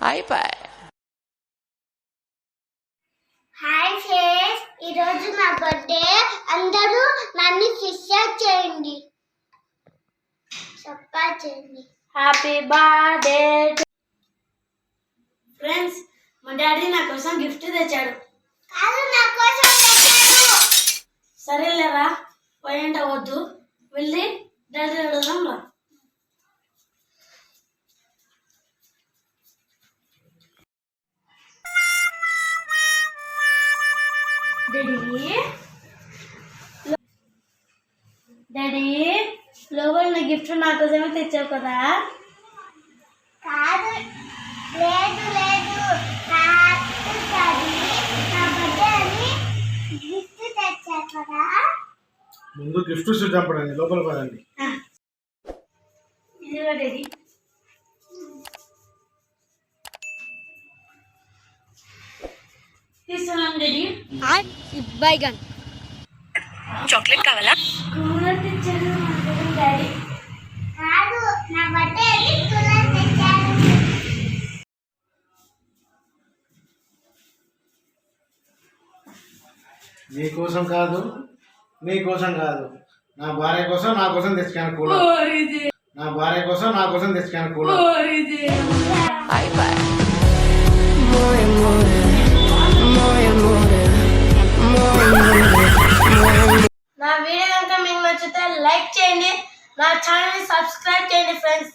అయిపోయి hi friends ఈరోజు నా బర్త్డే అందరూ నన్ను ఫిష్ చేయండి. చెప్పా చేయండి. హ్యాపీ బర్త్డే ఫ్రెండ్స్ మా డాడీ నా కోసం గిఫ్ట్ తెచ్చాడు. కాదు నా కోసం తెచ్చాడు. సరేలేరా పోయింట వద్దు. వెళ్ళి డాడీ అడుగుదాం రా డాడీ డాడీ లోపల నా గిఫ్ట్ నా కోసమే తెచ్చావు కదా? లేదు లేదు. నా గిఫ్ట్ కదా? ముందు గిఫ్ట్ చూద్దాం లోపల పదండి ఇదిగో డాడీ తీసుకున్నాం డాడీ చాక్లెట్ కావాలా కూలర్ తెచ్చాడు మా డాడీ కాదు నా బర్త్డే అని కూలర్ తెచ్చాడు నీ కోసం కాదు నీ కోసం కాదు. నా భార్య కోసం నా కోసం తెచ్చుకాను కూలర్. నా భార్య కోసం నా కోసం తెచ్చుకాను కూలర్. కనుక మీకు నచ్చితే లైక్ చేయండి. నా ఛానల్ని సబ్స్క్రైబ్ చేయండి ఫ్రెండ్స్.